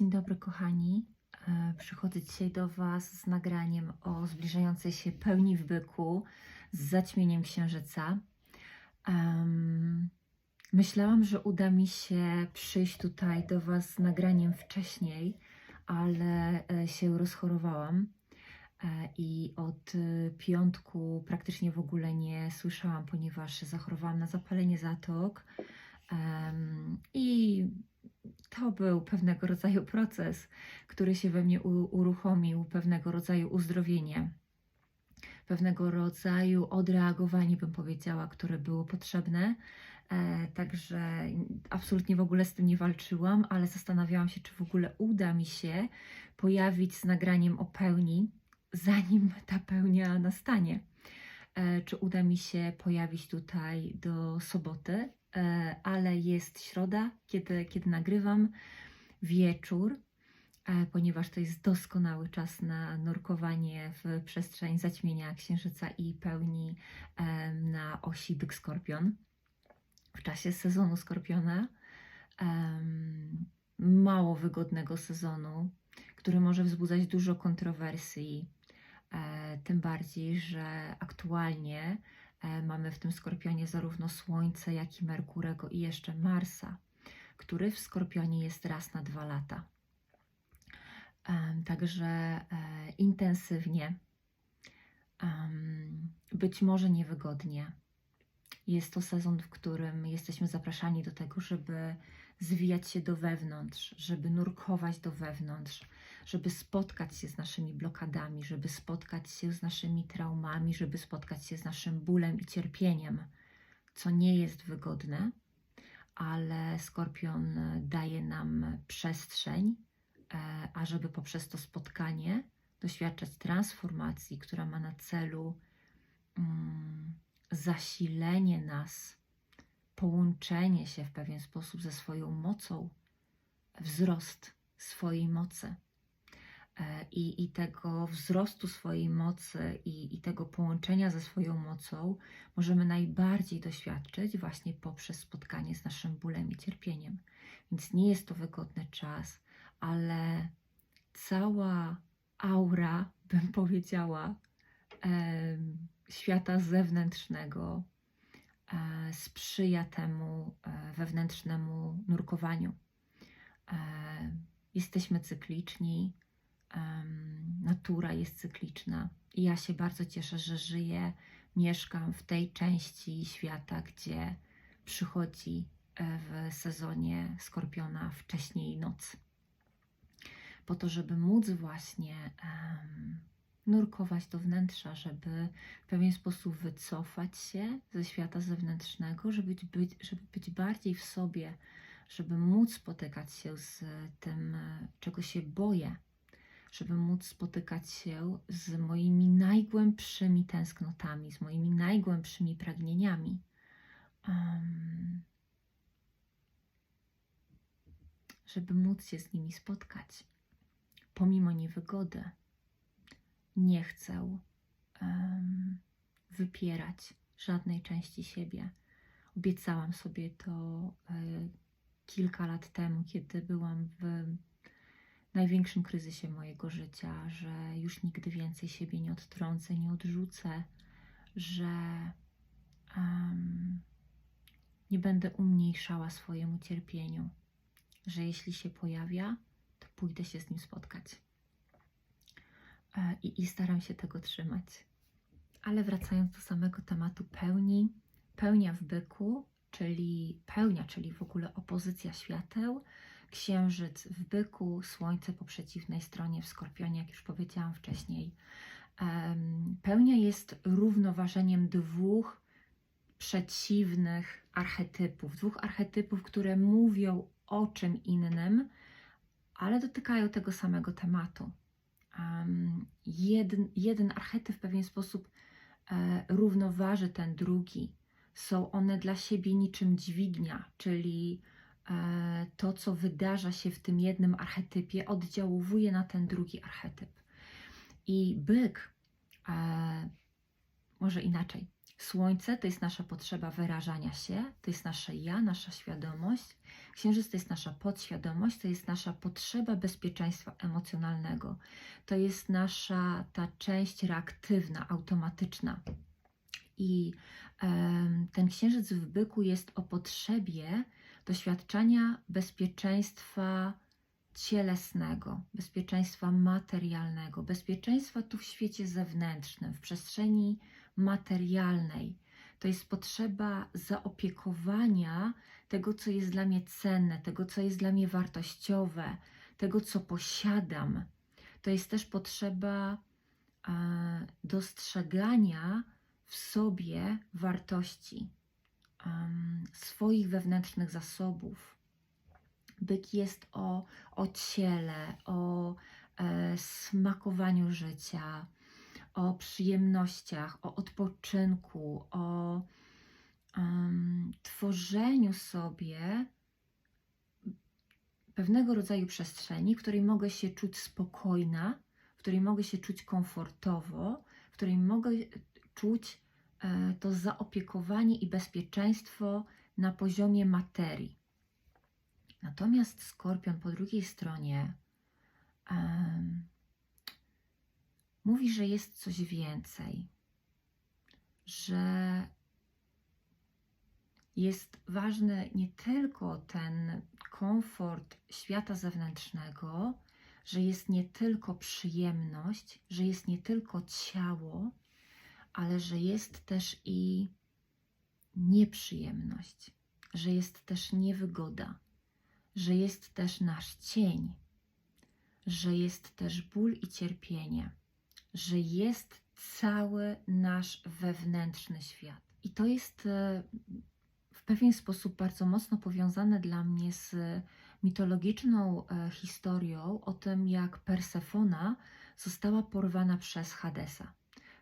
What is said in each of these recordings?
Dzień dobry, kochani. E, Przychodzę dzisiaj do Was z nagraniem o zbliżającej się pełni w byku z zaćmieniem księżyca. Em, myślałam, że uda mi się przyjść tutaj do Was z nagraniem wcześniej, ale e, się rozchorowałam e, i od piątku praktycznie w ogóle nie słyszałam, ponieważ zachorowałam na zapalenie zatok. Em, I to był pewnego rodzaju proces, który się we mnie uruchomił, pewnego rodzaju uzdrowienie, pewnego rodzaju odreagowanie, bym powiedziała, które było potrzebne. E, także absolutnie w ogóle z tym nie walczyłam, ale zastanawiałam się, czy w ogóle uda mi się pojawić z nagraniem o pełni, zanim ta pełnia nastanie. E, czy uda mi się pojawić tutaj do soboty, ale jest środa, kiedy, kiedy nagrywam, wieczór, e, ponieważ to jest doskonały czas na nurkowanie w przestrzeń zaćmienia księżyca i pełni e, na osi byk skorpion w czasie sezonu skorpiona. Mało wygodnego sezonu, który może wzbudzać dużo kontrowersji. E, Tym bardziej, że aktualnie e, mamy w tym skorpionie zarówno Słońce, jak i Merkurego i jeszcze Marsa, który w skorpionie jest raz na dwa lata. Em, Także e, intensywnie, być może niewygodnie. Jest to sezon, w którym jesteśmy zapraszani do tego, żeby zwijać się do wewnątrz, żeby nurkować do wewnątrz, żeby spotkać się z naszymi blokadami, żeby spotkać się z naszymi traumami, żeby spotkać się z naszym bólem i cierpieniem, co nie jest wygodne, ale skorpion daje nam przestrzeń, e, ażeby poprzez to spotkanie doświadczać transformacji, która ma na celu mm, zasilenie nas, połączenie się w pewien sposób ze swoją mocą, wzrost swojej mocy. E, I, i tego wzrostu swojej mocy i, i tego połączenia ze swoją mocą możemy najbardziej doświadczyć właśnie poprzez spotkanie z naszym bólem i cierpieniem. Więc nie jest to wygodny czas, ale cała aura, bym powiedziała, em, świata zewnętrznego e, sprzyja temu e, wewnętrznemu nurkowaniu. E, Jesteśmy cykliczni, natura jest cykliczna. I ja się bardzo cieszę, że żyję, mieszkam w tej części świata, gdzie przychodzi e, w sezonie skorpiona wcześniej noc. Po to, żeby móc właśnie em, nurkować do wnętrza, żeby w pewien sposób wycofać się ze świata zewnętrznego, żeby być, żeby być bardziej w sobie, żeby móc spotykać się z tym, e, czego się boję, żeby móc spotykać się z moimi najgłębszymi tęsknotami, z moimi najgłębszymi pragnieniami. Em, żeby móc się z nimi spotkać, pomimo niewygody. Nie chcę em, wypierać żadnej części siebie. Obiecałam sobie to e, kilka lat temu, kiedy byłam w największym kryzysie mojego życia, że już nigdy więcej siebie nie odtrącę, nie odrzucę, że em, nie będę umniejszała swojemu cierpieniu, że jeśli się pojawia, to pójdę się z nim spotkać. E, I, I staram się tego trzymać. Ale wracając do samego tematu pełni, pełnia w byku, czyli pełnia, czyli w ogóle opozycja świateł, księżyc w byku, słońce po przeciwnej stronie w skorpionie, jak już powiedziałam wcześniej. Pełnia jest równoważeniem dwóch przeciwnych archetypów, dwóch archetypów, które mówią o czym innym, ale dotykają tego samego tematu. Jeden, jeden archetyp w pewien sposób e, równoważy ten drugi. Są one dla siebie niczym dźwignia, czyli to, co wydarza się w tym jednym archetypie, oddziałuje na ten drugi archetyp. I byk, e, może inaczej, Słońce to jest nasza potrzeba wyrażania się, to jest nasze ja, nasza świadomość. Księżyc to jest nasza podświadomość, to jest nasza potrzeba bezpieczeństwa emocjonalnego. To jest nasza ta część reaktywna, automatyczna. I ten księżyc w byku jest o potrzebie doświadczenia bezpieczeństwa cielesnego, bezpieczeństwa materialnego, bezpieczeństwa tu w świecie zewnętrznym, w przestrzeni materialnej. To jest potrzeba zaopiekowania tego, co jest dla mnie cenne, tego, co jest dla mnie wartościowe, tego, co posiadam. To jest też potrzeba e, dostrzegania w sobie wartości, em, swoich wewnętrznych zasobów. Byk jest o, o ciele, o e, smakowaniu życia, o przyjemnościach, o odpoczynku, o em, tworzeniu sobie pewnego rodzaju przestrzeni, w której mogę się czuć spokojna, w której mogę się czuć komfortowo, w której mogę czuć to zaopiekowanie i bezpieczeństwo na poziomie materii. Natomiast skorpion po drugiej stronie em, mówi, że jest coś więcej, że jest ważny nie tylko ten komfort świata zewnętrznego, że jest nie tylko przyjemność, że jest nie tylko ciało, ale że jest też i nieprzyjemność, że jest też niewygoda, że jest też nasz cień, że jest też ból i cierpienie, że jest cały nasz wewnętrzny świat. I to jest e, w pewien sposób bardzo mocno powiązane dla mnie z mitologiczną e, historią o tym, jak Persefona została porwana przez Hadesa.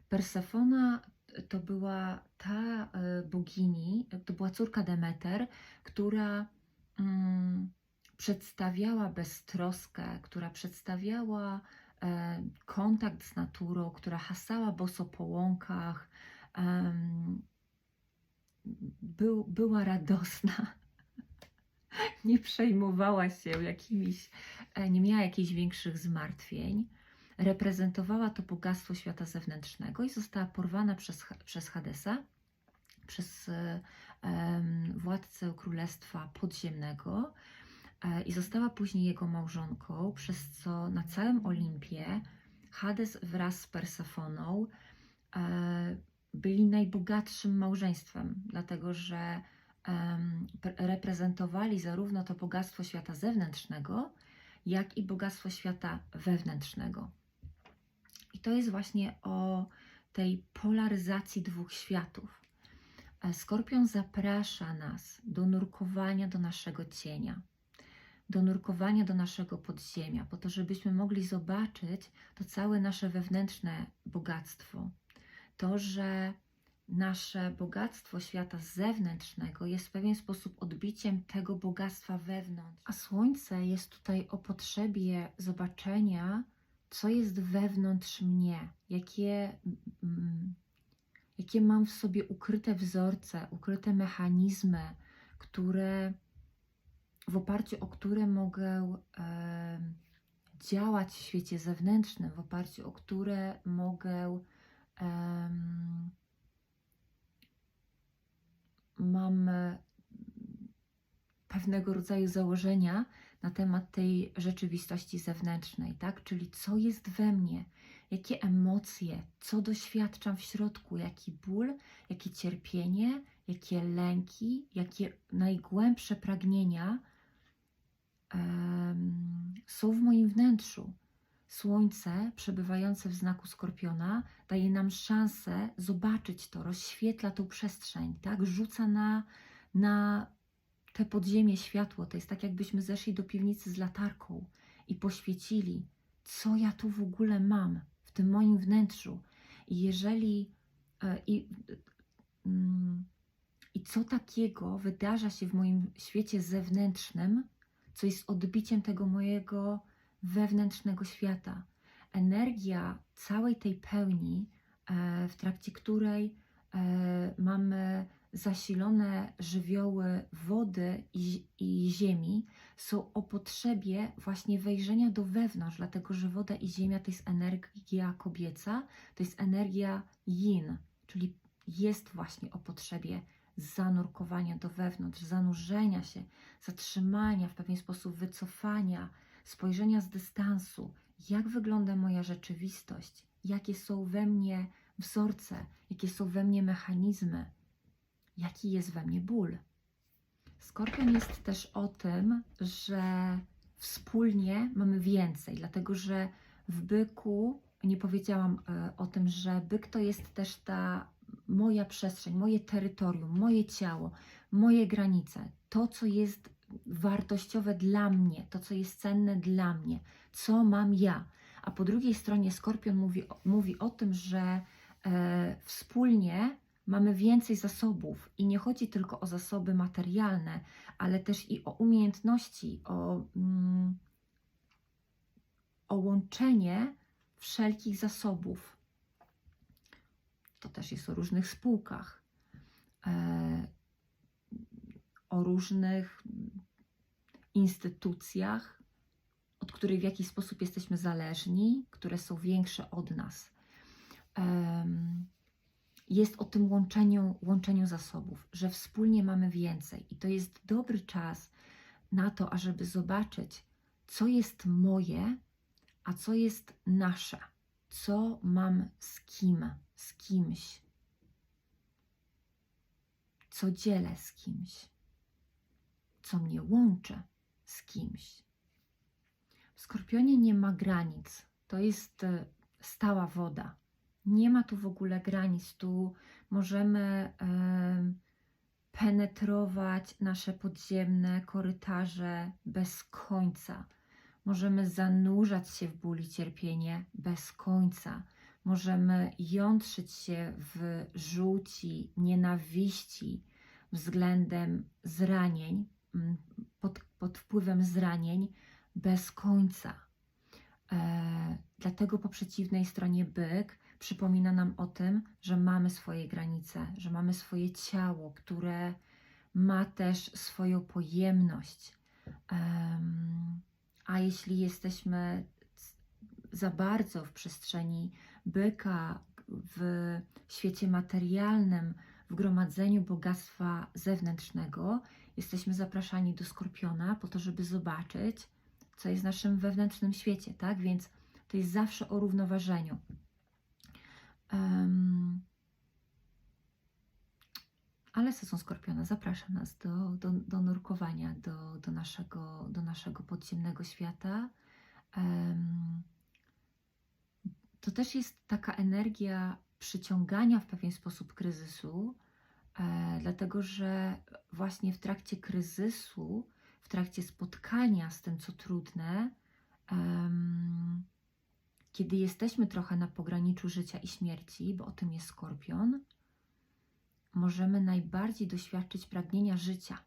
Persefona to była ta e, bogini, to była córka Demeter, która mm, przedstawiała beztroskę, która przedstawiała e, kontakt z naturą, która hasała boso po łąkach, em, był, była radosna, nie przejmowała się jakimiś, e, nie miała jakichś większych zmartwień. Reprezentowała to bogactwo świata zewnętrznego i została porwana przez, przez Hadesa, przez e, władcę królestwa podziemnego e, i została później jego małżonką, przez co na całym Olimpie Hades wraz z Persefoną e, byli najbogatszym małżeństwem, dlatego że reprezentowali zarówno to bogactwo świata zewnętrznego, jak i bogactwo świata wewnętrznego. I to jest właśnie o tej polaryzacji dwóch światów. E, Skorpion zaprasza nas do nurkowania do naszego cienia, do nurkowania do naszego podziemia, po to, żebyśmy mogli zobaczyć to całe nasze wewnętrzne bogactwo. To, że nasze bogactwo świata zewnętrznego jest w pewien sposób odbiciem tego bogactwa wewnątrz. A Słońce jest tutaj o potrzebie zobaczenia, co jest wewnątrz mnie, jakie, mm, jakie mam w sobie ukryte wzorce, ukryte mechanizmy, które w oparciu o które mogę em, działać w świecie zewnętrznym, w oparciu o które mogę em, mam e, pewnego rodzaju założenia na temat tej rzeczywistości zewnętrznej, tak? Czyli co jest we mnie, jakie emocje, co doświadczam w środku, jaki ból, jakie cierpienie, jakie lęki, jakie najgłębsze pragnienia em, są w moim wnętrzu. Słońce, przebywające w znaku skorpiona, daje nam szansę zobaczyć to, rozświetla tą przestrzeń, tak? Rzuca na, na te podziemie światło. To jest tak, jakbyśmy zeszli do piwnicy z latarką i poświecili, co ja tu w ogóle mam w tym moim wnętrzu. I jeżeli e, i, mm, i co takiego wydarza się w moim świecie zewnętrznym, co jest odbiciem tego mojego wewnętrznego świata. Energia całej tej pełni, e, w trakcie której e, mamy zasilone żywioły wody i, i ziemi, są o potrzebie właśnie wejrzenia do wewnątrz, dlatego że woda i ziemia to jest energia kobieca, to jest energia yin, czyli jest właśnie o potrzebie zanurkowania do wewnątrz, zanurzenia się, zatrzymania, w pewien sposób wycofania, spojrzenia z dystansu, jak wygląda moja rzeczywistość, jakie są we mnie wzorce, jakie są we mnie mechanizmy, jaki jest we mnie ból. Skorpion jest też o tym, że wspólnie mamy więcej, dlatego że w byku nie powiedziałam e, o tym, że byk to jest też ta moja przestrzeń, moje terytorium, moje ciało, moje granice, to, co jest wartościowe dla mnie, to, co jest cenne dla mnie, co mam ja. A po drugiej stronie Skorpion mówi, mówi o tym, że e, wspólnie mamy więcej zasobów i nie chodzi tylko o zasoby materialne, ale też i o umiejętności, o, mm, o łączenie wszelkich zasobów. To też jest o różnych spółkach, e, o różnych instytucjach, od których w jakiś sposób jesteśmy zależni, które są większe od nas. Jest o tym łączeniu, łączeniu zasobów, że wspólnie mamy więcej. I to jest dobry czas na to, ażeby zobaczyć, co jest moje, a co jest nasze. Co mam z kim, z kimś. Co dzielę z kimś. Co mnie łączy z kimś. W skorpionie nie ma granic. To jest e, stała woda nie ma tu w ogóle granic, tu możemy penetrować nasze podziemne korytarze bez końca. Możemy zanurzać się w ból i cierpienie bez końca. Możemy jątrzyć się w żółci, nienawiści względem zranień, pod, pod wpływem zranień bez końca. E, dlatego po przeciwnej stronie byk przypomina nam o tym, że mamy swoje granice, że mamy swoje ciało, które ma też swoją pojemność. Um, a jeśli jesteśmy za bardzo w przestrzeni byka, w świecie materialnym, w gromadzeniu bogactwa zewnętrznego, jesteśmy zapraszani do skorpiona po to, żeby zobaczyć, co jest w naszym wewnętrznym świecie, tak? Więc to jest zawsze o równoważeniu. Um, ale sezon Skorpiona zaprasza nas do, do, do nurkowania, do, do, naszego, do naszego podziemnego świata. Um, to też jest taka energia przyciągania w pewien sposób kryzysu, e, dlatego że właśnie w trakcie kryzysu, w trakcie spotkania z tym, co trudne, um, kiedy jesteśmy trochę na pograniczu życia i śmierci, bo o tym jest skorpion, możemy najbardziej doświadczyć pragnienia życia.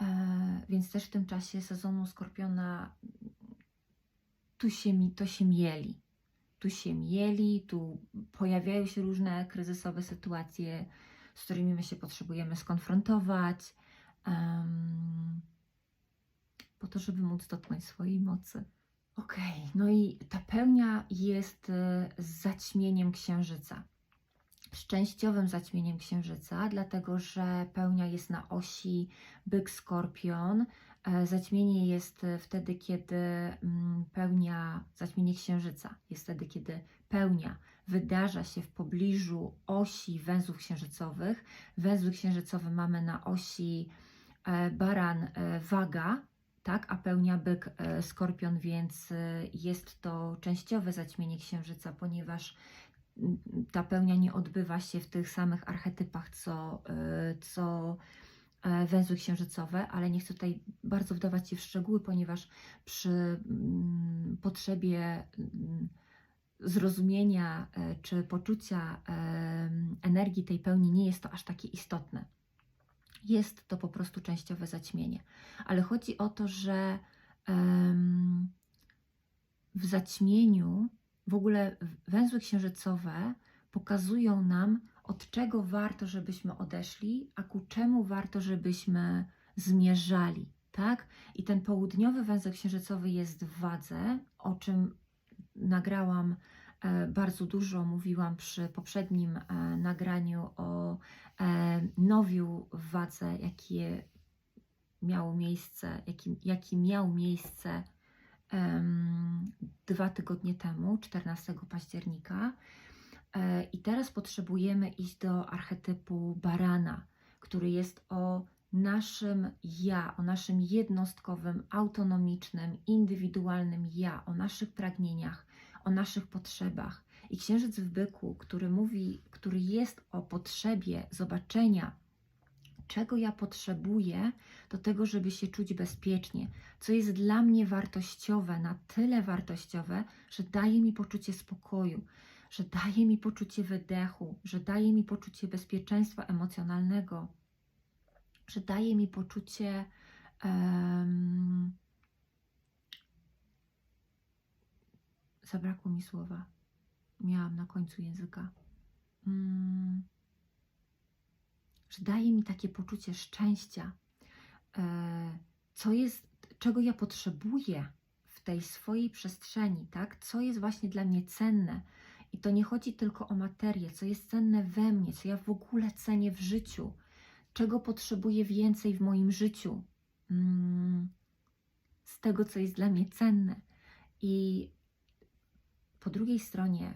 E, więc też w tym czasie sezonu skorpiona tu się, to się mieli. Tu się mieli, tu pojawiają się różne kryzysowe sytuacje, z którymi my się potrzebujemy skonfrontować, um, po to, żeby móc dotknąć swojej mocy. Ok, no i ta pełnia jest e, zaćmieniem księżyca. Szczęściowym zaćmieniem księżyca, dlatego że pełnia jest na osi byk-skorpion. E, zaćmienie jest e, wtedy, kiedy mm, pełnia, zaćmienie księżyca jest wtedy, kiedy pełnia wydarza się w pobliżu osi węzłów księżycowych. Węzły księżycowe mamy na osi baran-waga, tak, a pełnia byk e, skorpion, więc e, jest to częściowe zaćmienie księżyca, ponieważ ta pełnia nie odbywa się w tych samych archetypach, co, e, co węzły księżycowe, ale nie chcę tutaj bardzo wdawać się w szczegóły, ponieważ przy potrzebie zrozumienia czy poczucia energii tej pełni nie jest to aż takie istotne jest to po prostu częściowe zaćmienie. Ale chodzi o to, że w zaćmieniu w ogóle węzły księżycowe pokazują nam, od czego warto, żebyśmy odeszli, a ku czemu warto, żebyśmy zmierzali, tak? I ten południowy węzeł księżycowy jest w wadze, o czym nagrałam bardzo dużo, mówiłam przy poprzednim e, nagraniu o e, nowiu w wadze, jakie miało miejsce, jaki, jaki miał miejsce em, dwa tygodnie temu, 14 października. E, I teraz potrzebujemy iść do archetypu barana, który jest o naszym ja, o naszym jednostkowym, autonomicznym, indywidualnym ja, o naszych pragnieniach, o naszych potrzebach. I księżyc w byku, który mówi, który jest o potrzebie zobaczenia, czego ja potrzebuję do tego, żeby się czuć bezpiecznie, co jest dla mnie wartościowe, na tyle wartościowe, że daje mi poczucie spokoju, że daje mi poczucie wydechu, że daje mi poczucie bezpieczeństwa emocjonalnego, że daje mi poczucie em, zabrakło mi słowa. Miałam na końcu języka. Mm, że daje mi takie poczucie szczęścia, e, co jest, czego ja potrzebuję w tej swojej przestrzeni, tak? Co jest właśnie dla mnie cenne. I to nie chodzi tylko o materię, co jest cenne we mnie, co ja w ogóle cenię w życiu, czego potrzebuję więcej w moim życiu, mm, z tego, co jest dla mnie cenne. I po drugiej stronie,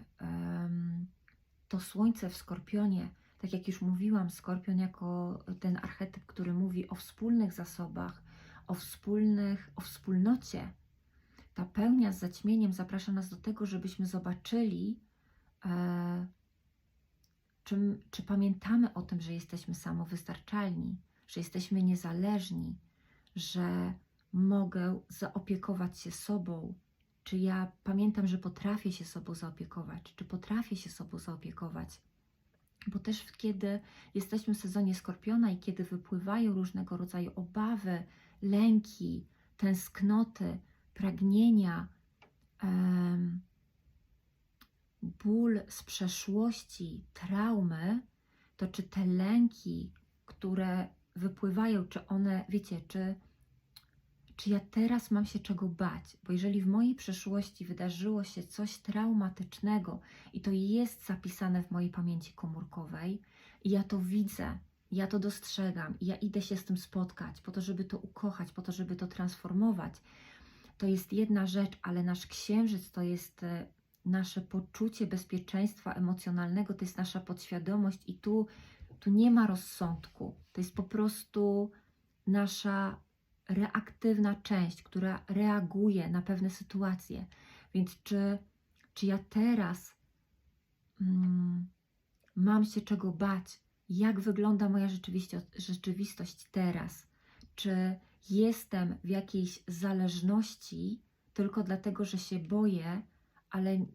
to słońce w skorpionie, tak jak już mówiłam, skorpion jako ten archetyp, który mówi o wspólnych zasobach, o wspólnych, o wspólnocie. Ta pełnia z zaćmieniem zaprasza nas do tego, żebyśmy zobaczyli, e, czy, czy pamiętamy o tym, że jesteśmy samowystarczalni, że jesteśmy niezależni, że mogę zaopiekować się sobą, czy ja pamiętam, że potrafię się sobą zaopiekować, czy potrafię się sobą zaopiekować. Bo też kiedy jesteśmy w sezonie skorpiona i kiedy wypływają różnego rodzaju obawy, lęki, tęsknoty, pragnienia, em, ból z przeszłości, traumy, to czy te lęki, które wypływają, czy one, wiecie, czy, czy ja teraz mam się czego bać? Bo jeżeli w mojej przeszłości wydarzyło się coś traumatycznego i to jest zapisane w mojej pamięci komórkowej, i ja to widzę, ja to dostrzegam, i ja idę się z tym spotkać, po to, żeby to ukochać, po to, żeby to transformować, to jest jedna rzecz, ale nasz księżyc to jest e, nasze poczucie bezpieczeństwa emocjonalnego, to jest nasza podświadomość i tu, tu nie ma rozsądku. To jest po prostu nasza reaktywna część, która reaguje na pewne sytuacje. Więc czy, czy ja teraz mm, mam się czego bać? Jak wygląda moja rzeczywistość, teraz? Czy jestem w jakiejś zależności tylko dlatego, że się boję, ale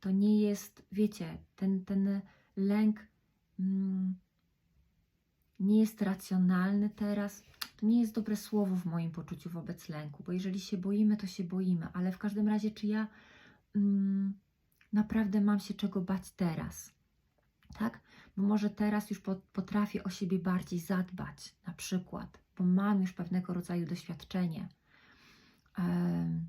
to nie jest, wiecie, ten, ten lęk mm, nie jest racjonalny teraz. Nie jest dobre słowo w moim poczuciu wobec lęku, bo jeżeli się boimy, to się boimy, ale w każdym razie, czy ja mm, naprawdę mam się czego bać teraz? Tak? Bo może teraz już potrafię o siebie bardziej zadbać, na przykład, bo mam już pewnego rodzaju doświadczenie. Um,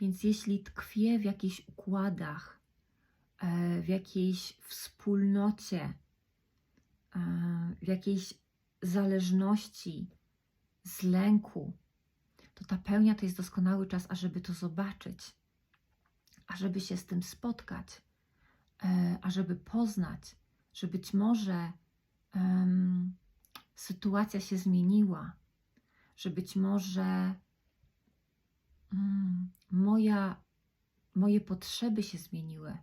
więc jeśli tkwię w jakichś układach, e, w jakiejś wspólnocie, e, w jakiejś zależności, z lęku, to ta pełnia to jest doskonały czas, ażeby to zobaczyć, ażeby się z tym spotkać, e, ażeby poznać, że być może um, sytuacja się zmieniła, że być może mm, moja, moje potrzeby się zmieniły.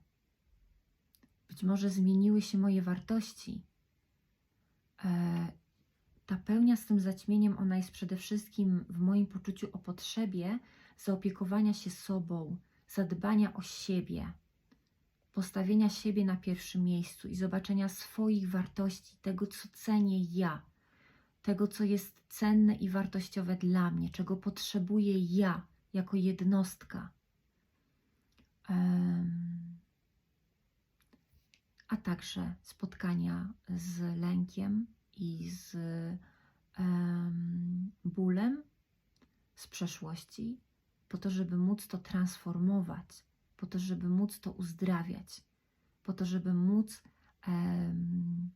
Być może zmieniły się moje wartości. E, ta pełnia z tym zaćmieniem, ona jest przede wszystkim w moim poczuciu o potrzebie zaopiekowania się sobą, zadbania o siebie, postawienia siebie na pierwszym miejscu i zobaczenia swoich wartości, tego, co cenię ja, tego, co jest cenne i wartościowe dla mnie, czego potrzebuję ja jako jednostka. A także spotkania z lękiem i z em, bólem z przeszłości, po to, żeby móc to transformować, po to, żeby móc to uzdrawiać, po to, żeby móc em,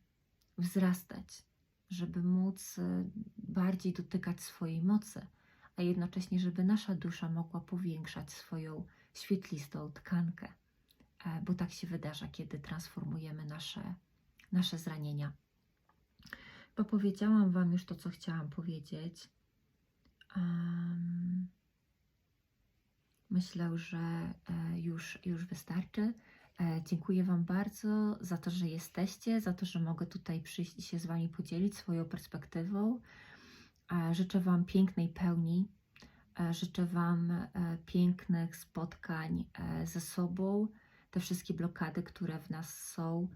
wzrastać, żeby móc e, bardziej dotykać swojej mocy, a jednocześnie, żeby nasza dusza mogła powiększać swoją świetlistą tkankę, e, bo tak się wydarza, kiedy transformujemy nasze, nasze zranienia. Powiedziałam Wam już to, co chciałam powiedzieć. Em, myślę, że e, już, już wystarczy. E, Dziękuję Wam bardzo za to, że jesteście, za to, że mogę tutaj przyjść i się z Wami podzielić swoją perspektywą. E, Życzę Wam pięknej pełni. Życzę Wam pięknych spotkań ze sobą. Te wszystkie blokady, które w nas są,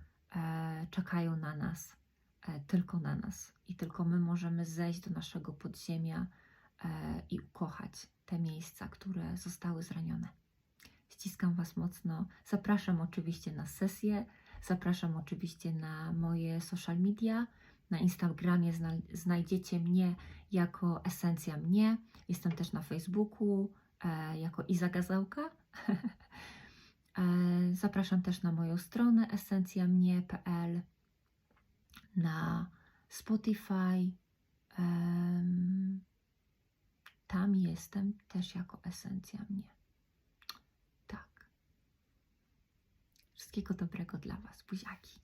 czekają na nas, tylko na nas. I tylko my możemy zejść do naszego podziemia e, i ukochać te miejsca, które zostały zranione. Ściskam Was mocno. Zapraszam oczywiście na sesję. Zapraszam oczywiście na moje social media. Na Instagramie zna- znajdziecie mnie jako Esencja Mnie. Jestem też na Facebooku e, jako Iza Gazałka. e, zapraszam też na moją stronę esencjamnie.pl, na Spotify. Tam jestem też jako Esencja Mnie. Tak. Wszystkiego dobrego dla Was. Buziaki.